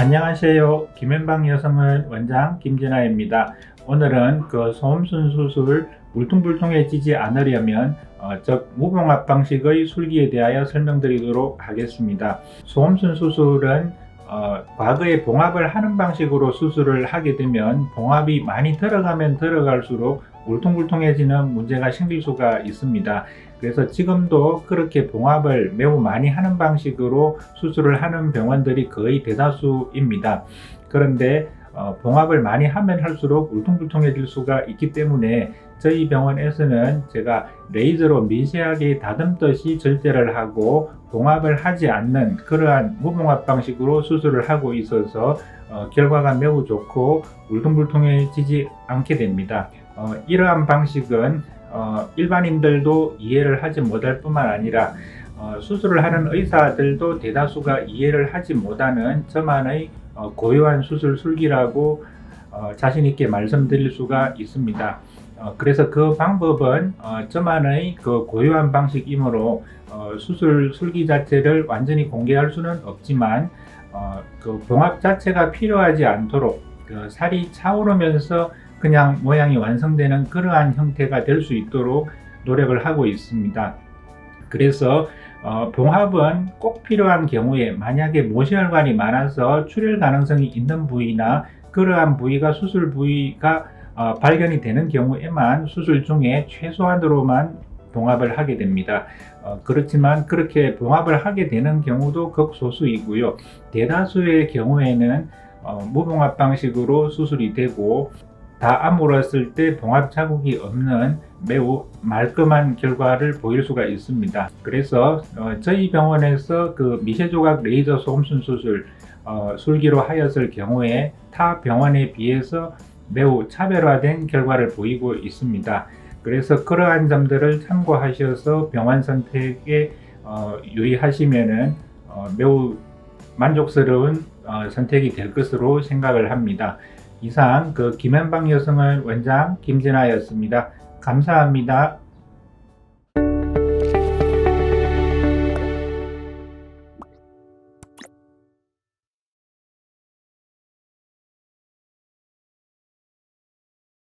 안녕하세요. 김현방 여성은 원장 김진아입니다. 오늘은 그 소음순 수술 울퉁불퉁해지지 않으려면 어, 즉 무봉합 방식의 술기에 대하여 설명드리도록 하겠습니다. 소음순 수술은 어, 과거에 봉합을 하는 방식으로 수술을 하게 되면 봉합이 많이 들어가면 들어갈수록 울퉁불퉁해지는 문제가 생길 수가 있습니다. 그래서 지금도 그렇게 봉합을 매우 많이 하는 방식으로 수술을 하는 병원들이 거의 대다수입니다. 그런데 어, 봉합을 많이 하면 할수록 울퉁불퉁해질 수가 있기 때문에 저희 병원에서는 제가 레이저로 미세하게 다듬듯이 절제를 하고 봉합을 하지 않는 그러한 무봉합 방식으로 수술을 하고 있어서 어, 결과가 매우 좋고 울퉁불퉁해지지 않게 됩니다. 어, 이러한 방식은 어, 일반인들도 이해를 하지 못할 뿐만 아니라 어, 수술을 하는 의사들도 대다수가 이해를 하지 못하는 저만의 어, 고유한 수술 술기라고 어, 자신 있게 말씀드릴 수가 있습니다. 어, 그래서 그 방법은 어, 저만의 그 고유한 방식이므로 어, 수술 술기 자체를 완전히 공개할 수는 없지만 어, 그 봉합 자체가 필요하지 않도록 그 살이 차오르면서 그냥 모양이 완성되는 그러한 형태가 될 수 있도록 노력을 하고 있습니다. 그래서 어, 봉합은 꼭 필요한 경우에 만약에 모세혈관이 많아서 출혈 가능성이 있는 부위나 그러한 부위가 수술 부위가 어, 발견이 되는 경우에만 수술 중에 최소한으로만 봉합을 하게 됩니다. 어, 그렇지만 그렇게 봉합을 하게 되는 경우도 극소수이고요. 대다수의 경우에는 어, 무봉합 방식으로 수술이 되고 다 아물었을 때 봉합 자국이 없는 매우 말끔한 결과를 보일 수가 있습니다. 그래서 어, 저희 병원에서 그 미세 조각 레이저 소음순 수술 어, 술기로 하였을 경우에 타 병원에 비해서 매우 차별화된 결과를 보이고 있습니다. 그래서 그러한 점들을 참고하셔서 병원 선택에 어, 유의하시면은 어, 매우 만족스러운 어, 선택이 될 것으로 생각을 합니다. 이상 그 김현방 여성을 원장 김진아였습니다. 감사합니다.